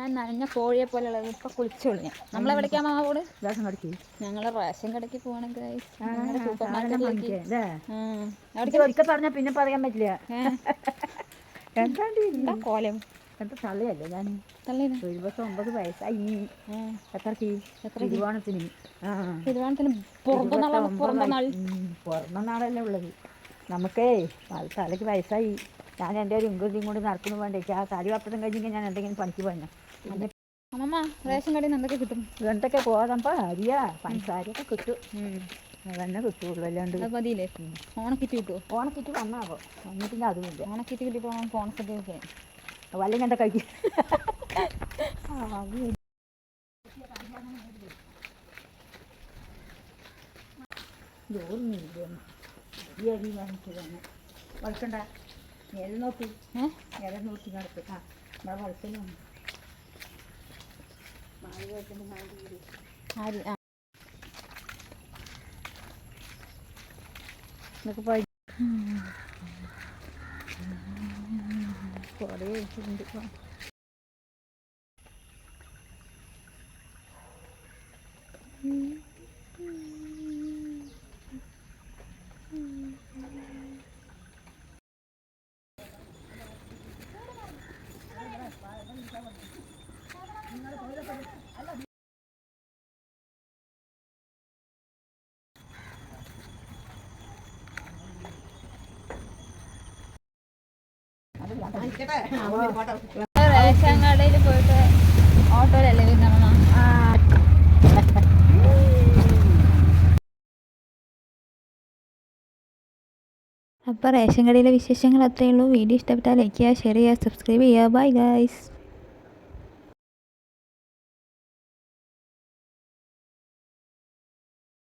ഞാൻ നനഞ്ഞ കോഴിയെ പോലെ ഉള്ളത് ഇപ്പൊ കുളിച്ചോളൂ ഞാൻ. നമ്മളെവിടേക്കാ മാമ പോണ്? ദിവസം കടിക്ക് ഞങ്ങൾ റേഷൻ കടക്ക് ഒരിക്കൽ പറഞ്ഞാൽ പിന്നെ പറയാൻ പറ്റില്ല. എന്താണ്ട് എന്താ കോലം? എന്താ തള്ളിയല്ലേ ഞാൻ ദിവസം ഒമ്പത് വയസ്സായി. എത്രക്ക്? തിരുവോണത്തിന്. തിരുവോണത്തിന് പുറന്ന നാളല്ലേ ഉള്ളത്. നമുക്കേ തലയ്ക്ക് വയസ്സായി. ഞാൻ എന്റെ ഒരു ഇൻകുതിയും കൊണ്ട് നടക്കുന്നു വേണ്ടേ ആ തലി വപ്പതും കഴിഞ്ഞെങ്കിൽ ഞാൻ എന്തെങ്കിലും പണിക്ക് പോയി അമ്മമ്മ റേഷൻ കടയിൽ നിന്ന് എന്തൊക്കെ കിട്ടും? എന്തൊക്കെ പോകാമ്പോ അരിയാ പഞ്ചസാരയൊക്കെ കിട്ടും. അതന്നെ കിട്ടുള്ളൂ അല്ലാണ്ട് അത് മതിയില്ലേ? ഓണക്കിറ്റ് കിട്ടുമോ ഓണക്കിറ്റ് വന്നാവോ? വന്നിട്ടില്ല അതുമില്ല ഓണക്കിറ്റ് കിട്ടി പോകാൻ ഓണസദ്യയൊക്കെ വല്ലെങ്കിൽ എന്താ കഴിക്കും? ഈ അരി വാങ്ങിച്ചതാണ്. വളക്കണ്ട ആര്? ആ. എന്നൊക്കെ പോയി കുറേ വെച്ചിട്ടുണ്ട് ഇപ്പം. റേഷൻ കടയിൽ പോയിട്ട് ഓട്ടോയിലല്ലേ അപ്പോൾ റേഷൻ കടയിലെ വിശേഷങ്ങൾ അത്രയേ ഉള്ളൂ. വീഡിയോ ഇഷ്ടപ്പെട്ടാൽ ലൈക്ക് ചെയ്യുക ഷെയർ ചെയ്യുക സബ്സ്ക്രൈബ് ചെയ്യുക. Bye guys